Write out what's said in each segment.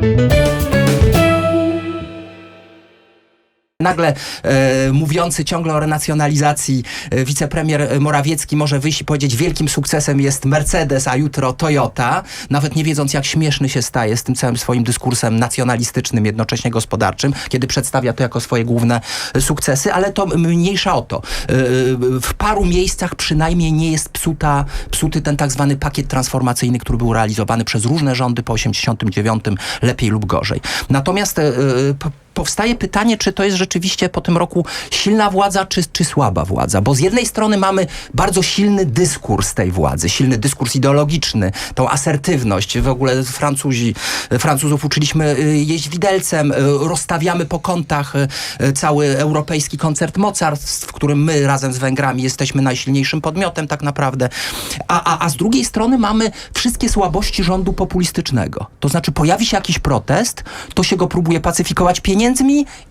thank you Nagle e, mówiący ciągle o renacjonalizacji e, wicepremier Morawiecki może wyjść i powiedzieć wielkim sukcesem jest Mercedes, a jutro Toyota, nawet nie wiedząc jak śmieszny się staje z tym całym swoim dyskursem nacjonalistycznym, jednocześnie gospodarczym, kiedy przedstawia to jako swoje główne e, sukcesy, ale to mniejsza o to. E, w paru miejscach przynajmniej nie jest psuta, psuty ten tak zwany pakiet transformacyjny, który był realizowany przez różne rządy po 89, lepiej lub gorzej. Natomiast e, p- powstaje pytanie, czy to jest rzeczywiście po tym roku silna władza, czy, czy słaba władza. Bo z jednej strony mamy bardzo silny dyskurs tej władzy, silny dyskurs ideologiczny, tą asertywność. W ogóle Francuzi, Francuzów uczyliśmy y, jeść widelcem, y, rozstawiamy po kątach y, cały europejski koncert mocarstw, w którym my razem z Węgrami jesteśmy najsilniejszym podmiotem tak naprawdę. A, a, a z drugiej strony mamy wszystkie słabości rządu populistycznego. To znaczy pojawi się jakiś protest, to się go próbuje pacyfikować pieniędzmi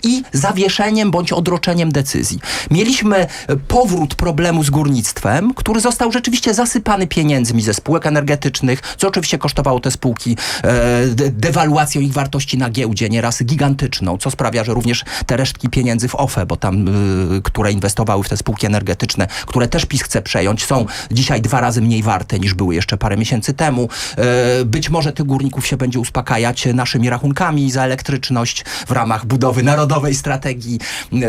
i zawieszeniem bądź odroczeniem decyzji. Mieliśmy e, powrót problemu z górnictwem, który został rzeczywiście zasypany pieniędzmi ze spółek energetycznych, co oczywiście kosztowało te spółki e, de- dewaluacją ich wartości na giełdzie, nieraz gigantyczną, co sprawia, że również te resztki pieniędzy w OFE, bo tam, y, które inwestowały w te spółki energetyczne, które też PiS chce przejąć, są dzisiaj dwa razy mniej warte niż były jeszcze parę miesięcy temu. E, być może tych górników się będzie uspokajać naszymi rachunkami za elektryczność w ramach budowy narodowej strategii,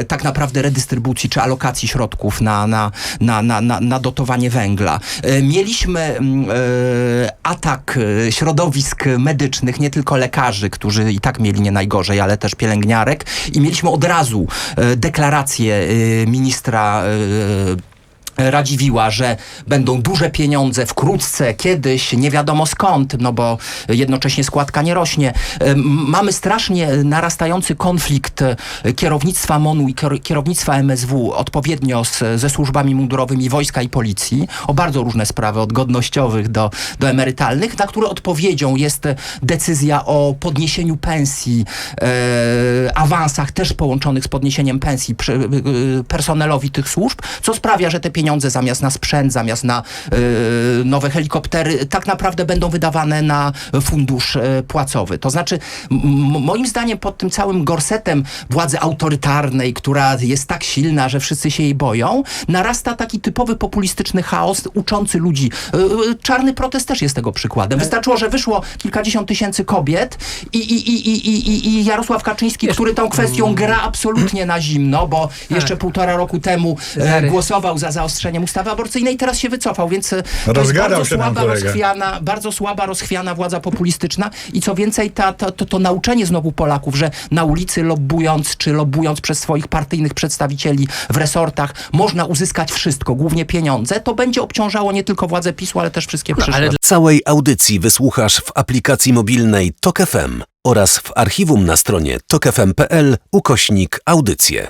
tak naprawdę redystrybucji czy alokacji środków na, na, na, na, na, na dotowanie węgla. E, Mieliśmy e, atak e, środowisk medycznych, nie tylko lekarzy, którzy i tak mieli nie najgorzej, ale też pielęgniarek i mieliśmy od razu deklarację ministra Radziwiła, że będą duże pieniądze wkrótce, kiedyś, nie wiadomo skąd, no bo jednocześnie składka nie rośnie. Em, Mamy strasznie narastający konflikt e, kierownictwa MONU i kier- kierownictwa MSW odpowiednio z, ze służbami mundurowymi wojska i policji o bardzo różne sprawy, od godnościowych do, do emerytalnych, na które odpowiedzią jest decyzja o podniesieniu pensji, e, awansach też połączonych z podniesieniem pensji przy, e, personelowi tych służb, co sprawia, że te pieniądze zamiast na sprzęt, zamiast na e, nowe helikoptery, tak naprawdę będą wydawane na fundusz e, płacowy. To znaczy, moim zdaniem pod tym całym gorsetem władzy autorytarnej, która jest tak silna, że wszyscy się jej boją, narasta taki typowy populistyczny chaos, uczący ludzi. E, e, Czarny protest też jest tego przykładem. Wystarczyło, że wyszło kilkadziesiąt tysięcy kobiet i, i, i, i, i, i Jarosław Kaczyński, który tą kwestią gra absolutnie na zimno, bo jeszcze półtora roku temu e, głosował za zaostrzeniem ustawy aborcyjnej, teraz się wycofał, więc e, to jest Rozgadał bardzo słaba, rozchwiana, bardzo słaba, rozchwiana władza populistyczna i co więcej, ta, ta, to, to nauczenie znowu Polaków, że na ulicy lobbując, czy lobbując przez swoich partyjnych przedstawicieli w resortach można uzyskać wszystko, głównie pieniądze, to będzie obciążało nie tylko władzę PiSu, ale też wszystkie przyszłe. ale Całej audycji wysłuchasz w aplikacji mobilnej Tok FM oraz w archiwum na stronie tokefm.pl ukośnik audycje.